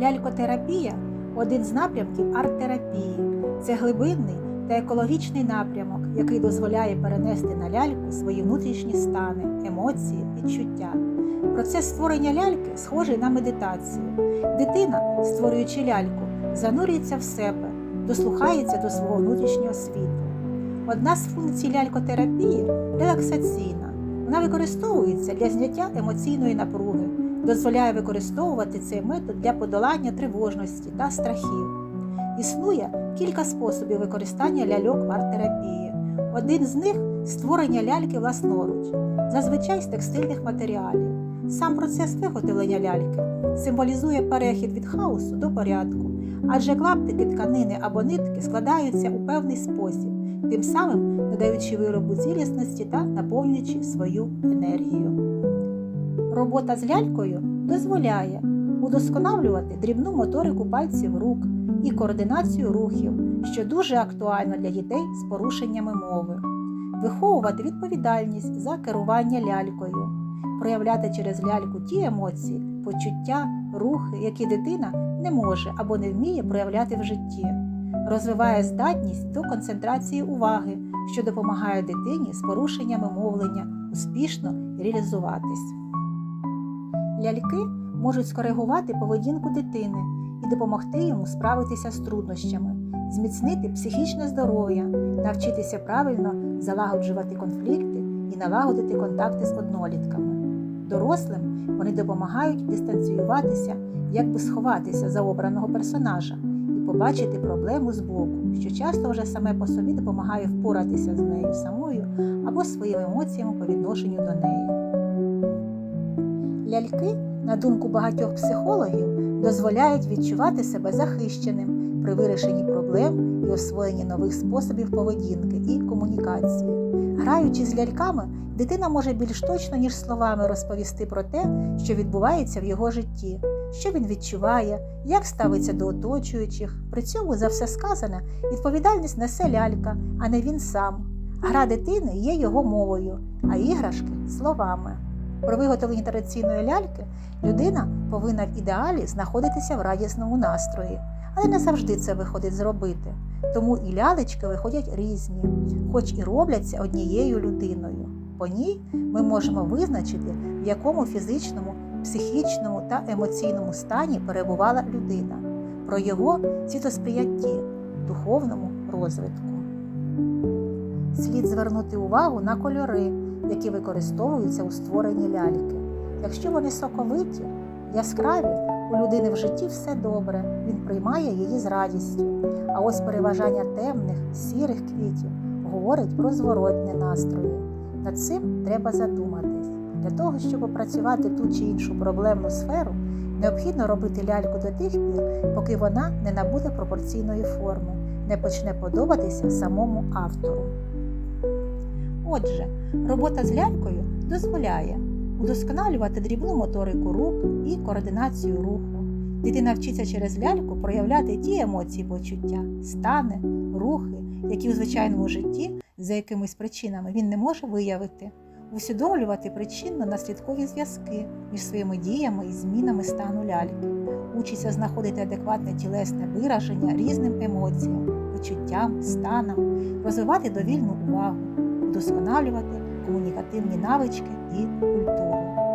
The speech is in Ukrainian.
Лялькотерапія один з напрямків арт-терапії. Це глибинний та екологічний напрямок, який дозволяє перенести на ляльку свої внутрішні стани, емоції, відчуття. Процес створення ляльки схожий на медитацію. Дитина, створюючи ляльку, занурюється в себе, дослухається до свого внутрішнього світу. Одна з функцій лялькотерапії релаксаційна. Вона використовується для зняття емоційної напруги, дозволяє використовувати цей метод для подолання тривожності та страхів. Існує кілька способів використання ляльок в арт-терапії. Один з них створення ляльки власноруч, зазвичай з текстильних матеріалів. Сам процес виготовлення ляльки символізує перехід від хаосу до порядку, адже клаптики тканини або нитки складаються у певний спосіб, тим самим надаючи виробу цілісності та наповнюючи свою енергію. Робота з лялькою дозволяє удосконалювати дрібну моторику пальців рук і координацію рухів, що дуже актуально для дітей з порушеннями мови, виховувати відповідальність за керування лялькою, проявляти через ляльку ті емоції, почуття, рухи, які дитина не може або не вміє проявляти в житті, розвиває здатність до концентрації уваги, що допомагає дитині з порушеннями мовлення успішно реалізуватись. Ляльки можуть скоригувати поведінку дитини і допомогти йому справитися з труднощами, зміцнити психічне здоров'я, навчитися правильно залагоджувати конфлікти і налагодити контакти з однолітками. Дорослим вони допомагають дистанціюватися, якби сховатися за обраного персонажа і побачити проблему збоку, що часто вже саме по собі допомагає впоратися з нею самою або своїми емоціями по відношенню до неї. Ляльки, на думку багатьох психологів, дозволяють відчувати себе захищеним при вирішенні проблем і освоєнні нових способів поведінки і комунікації. Граючи з ляльками, дитина може більш точно, ніж словами розповісти про те, що відбувається в його житті, що він відчуває, як ставиться до оточуючих. При цьому за все сказане відповідальність несе лялька, а не він сам. Гра дитини є його мовою, а іграшки словами. При виготовленні традиційної ляльки людина повинна в ідеалі знаходитися в радісному настрої, але не завжди це виходить зробити. Тому і лялечки виходять різні, хоч і робляться однією людиною. По ній ми можемо визначити, в якому фізичному, психічному та емоційному стані перебувала людина, про його світосприйнятті, духовному розвитку. Слід звернути увагу на кольори, які використовуються у створенні ляльки. Якщо вони соковиті, яскраві, у людини в житті все добре, він приймає її з радістю. А ось переважання темних, сірих квітів говорить про зворотне настрої. Над цим треба задуматись. Для того, щоб опрацювати ту чи іншу проблемну сферу, необхідно робити ляльку до тих пір, поки вона не набуде пропорційної форми, не почне подобатися самому автору. Отже, робота з лялькою дозволяє удосконалювати дрібну моторику рук і координацію руху. Дитина вчиться через ляльку проявляти ті емоції почуття, стани, рухи, які у звичайному житті за якимись причинами він не може виявити, усвідомлювати причинно-наслідкові зв'язки між своїми діями і змінами стану ляльки, учиться знаходити адекватне тілесне вираження різним емоціям, почуттям, станам, розвивати довільну увагу, вдосконалювати комунікативні навички і культуру.